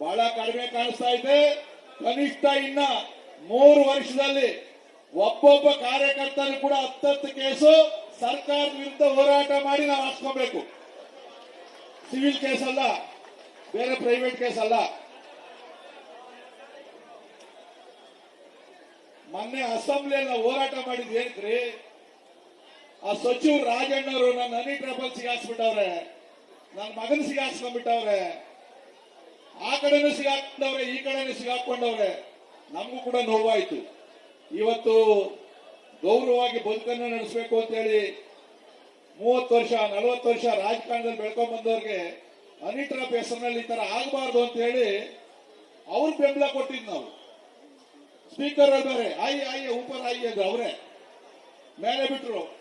ಬಹಳ ಕಡಿಮೆ ಕಾಣಿಸ್ತಾ ಇದೆ. ಕನಿಷ್ಠ ಇನ್ನ ಮೂರು ವರ್ಷದಲ್ಲಿ ಒಬ್ಬೊಬ್ಬ ಕಾರ್ಯಕರ್ತರು ಕೂಡ ಹತ್ತತ್ತು ಕೇಸು ಸರ್ಕಾರ ವಿರುದ್ಧ ಹೋರಾಟ ಮಾಡಿ ನಾವು ಹಾಕ್ಸ್ಕೋಬೇಕು. ಸಿವಿಲ್ ಕೇಸ್ ಅಲ್ಲ, ಬೇರೆ ಪ್ರೈವೇಟ್ ಕೇಸ್ ಅಲ್ಲ. ಮೊನ್ನೆ ಅಸೆಂಬ್ಲಿಯಲ್ಲಿ ಹೋರಾಟ ಮಾಡಿದ್ ಏನ್ರಿ? ಆ ಸಚಿವರು ರಾಜಣ್ಣವರು ನನ್ನ ಹನಿ ಟ್ರಬಲ್ ಸಿಗಾಸ್ಬಿಟ್ಟವ್ರೆ ನನ್ನ ಮಗನ ಸಿಗಾಕ್ಸ್ಕೊಂಡ್ಬಿಟ್ಟವ್ರೆ. ಆ ಕಡೆನೂ ಸಿಗಾಕೊಂಡವ್ರೆ, ಈ ಕಡೆನೂ ಸಿಗಾಕೊಂಡವ್ರೆ. ನಮಗೂ ಕೂಡ ನೋವಾಯಿತು. ಇವತ್ತು ಗೌರವವಾಗಿ ಬದುಕನ್ನು ನಡೆಸಬೇಕು ಅಂತೇಳಿ ಮೂವತ್ತು ವರ್ಷ, ನಲವತ್ತು ವರ್ಷ ರಾಜಕಾರಣದಲ್ಲಿ ಬೆಳ್ಕೊಂಡ್ ಬಂದವ್ರಿಗೆ ಹನಿ ಟ್ರಾಪ್ ಹೆಸರಿನಲ್ಲಿ ಈ ತರ ಆಗಬಾರ್ದು ಅಂತ ಹೇಳಿ ಅವ್ರ ಬೆಂಬಲ ಕೊಟ್ಟಿದ್ ನಾವು. ಸ್ಪೀಕರ್ ಬೇರೆ, ಆಯಿ ಆಯಿ, ಉಪರ್ ಆಯಿ ಅಂದ್ರೆ ಅವರೇ. ಮೇಲೆ ಬಿಟ್ರು.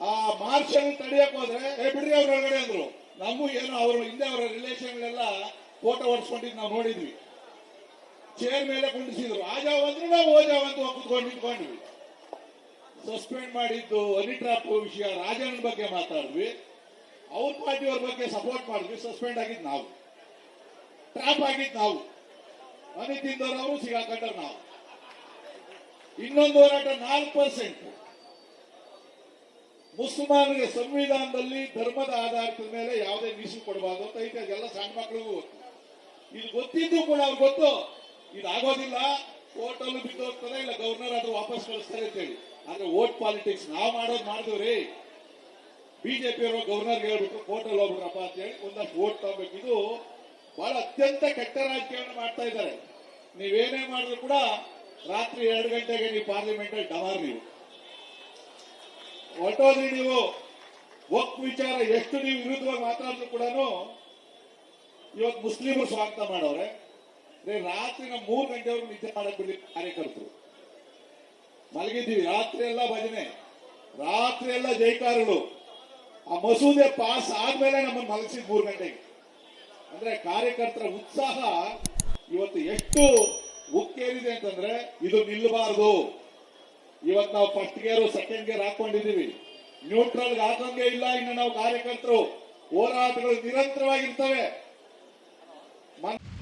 ಆ ಮಾರ್ಷಲ್ ತಡಿಯಕ್ ಹೋದ್ರೆ, ಏ, ಬಿಡ್ರಿ ಅವ್ರ ಒಳಗಡೆ ಅಂದ್ರು. ನಮಗೂ ಏನೋ ಅವರು ಹಿಂದೆ ಅವರ ರಿಲೇಷನ್ಗಳೆಲ್ಲ ಫೋಟೋ ಹೊಡ್ಸ್ಕೊಂಡಿದ್ ನಾವು ನೋಡಿದ್ವಿ. ಚೇರ್ ಮೇಲೆ ಕುಂಡಿಸಿದ್ರು. ಆಜಾವ್ ಅಂದ್ರು ನಾವು ಓಜಾವ್ ಅಂತ ಕುತ್ಕೊಂಡು ನಿಂತ್ಕೊಂಡ್ವಿ. ಸಸ್ಪೆಂಡ್ ಮಾಡಿದ್ದು ಅನಿಟ್ರಾಪ್ ವಿಷಯ ರಾಜನ ಬಗ್ಗೆ ಮಾತಾಡಿದ್ವಿ. ಅವ್ರ ಪಾರ್ಟಿಯವ್ರ ಬಗ್ಗೆ ಸಪೋರ್ಟ್ ಮಾಡಿದ್ವಿ. ಸಸ್ಪೆಂಡ್ ಆಗಿದ್ ನಾವು. ಟ್ರಾಪ್ ಆಗಿದ್ ನಾವು. ತಿಂದವ್ರು ಅವರು ಸಿಗಾಕೊಂಡ್ರು ನಾವು. ಇನ್ನೊಂದು ಹೋರಾಟ ನಾಲ್ಕು ಪರ್ಸೆಂಟ್ ಮುಸಲ್ಮಾನರಿಗೆ ಸಂವಿಧಾನದಲ್ಲಿ ಧರ್ಮದ ಆಧಾರದ ಮೇಲೆ ಯಾವುದೇ ಮೀಸಲು ಕೊಡಬಾರ್ದು ಅಂತ ಐತೆ ಅದೆಲ್ಲ ಸಣ್ಣ ಮಕ್ಕಳಿಗೂ ಗೊತ್ತು. ಇದು ಗೊತ್ತಿದ್ದು ಕೂಡ ಅವ್ರು ಗೊತ್ತು. ಇದು ಆಗೋದಿಲ್ಲ ಕೋರ್ಟ್ ಅಲ್ಲೂ ಹೋಗ್ತದೆ ಇಲ್ಲ ಗವರ್ನರ್ ಆದ್ರೂ ವಾಪಸ್ ಕಳಿಸ್ತಾರೆ ಅಂತ ಹೇಳಿ ಆದ್ರೆ ವೋಟ್ ಪಾಲಿಟಿಕ್ಸ್ ನಾವು ಮಾಡೋದು ಮಾಡಿದ್ರಿ ಬಿಜೆಪಿ ಅವರು ಗವರ್ನರ್ ಹೇಳ್ಬಿಟ್ರು ಕೋರ್ಟ್ ಅಲ್ಲಿ ಹೋಗ್ಬಿಟ್ರಪ್ಪ ಅಂತ ಹೇಳಿ ಒಂದಷ್ಟು ಓಟ್ ತಗೋಬೇಕು. ಇದು ಬಹಳ ಅತ್ಯಂತ ಕೆಟ್ಟ ರಾಜಕೀಯ ಮಾಡ್ತಾ ಇದ್ದಾರೆ. ನೀವೇನೇ ಮಾಡಿದ್ರು ಕೂಡ ರಾತ್ರಿ ಎರಡು ಗಂಟೆಗೆ ನೀವು ಪಾರ್ಲಿಮೆಂಟ್ ಅಲ್ಲಿ ಡಮಾರ್ ನೀವು. ಹೊರಟೋದ್ರಿ ನೀವು. ಒಕ್ ವಿಚಾರ ಎಷ್ಟು ನೀವು ವಿರುದ್ಧವಾಗಿ ಮಾತಾಡಿದ್ರು ಕೂಡ ಇವತ್ತು ಮುಸ್ಲಿಮರು ಸ್ವಾಗತ ಮಾಡವ್ರೆ ರೇ ರಾತ್ರಿ ನಾವು ಮೂರು ಗಂಟೆವರೆಗೂ ನಿದ್ದೆ ಮಾಡಕ್ ಬಿಡ್ಲಿ ಕಾರ್ಯಕರ್ತರು. ಮಲಗಿದ್ದೀವಿ. ರಾತ್ರಿ ಎಲ್ಲ ಭಜನೆ. ರಾತ್ರಿ ಎಲ್ಲ ಜೈಕಾರಗಳು. ಆ ಮಸೂದೆ ಪಾಸ್ ಆದ್ಮೇಲೆ ನಮ್ಮನ್ನು ಮಲಗಿಸಿದ್ ಮೂರು ಗಂಟೆಗೆ. ಅಂದ್ರೆ ಕಾರ್ಯಕರ್ತರ ಉತ್ಸಾಹ ಇವತ್ತು ಎಷ್ಟು ಉಕ್ಕೇರಿದೆ ಅಂತಂದ್ರೆ ಇದು ನಿಲ್ಲಬಾರದು. ಇವತ್ತು ನಾವು ಫಸ್ಟ್ ಗೇರ್ ಸೆಕೆಂಡ್ ಗೇರ್ ಹಾಕೊಂಡಿದ್ದೀವಿ. ನ್ಯೂಟ್ರಲ್ ಹಾಕಂಗೆ ಇಲ್ಲ ಇನ್ನು ನಾವು ಕಾರ್ಯಕರ್ತರು. ಹೋರಾಟಗಳು ನಿರಂತರವಾಗಿರ್ತವೆ. ಮನ್-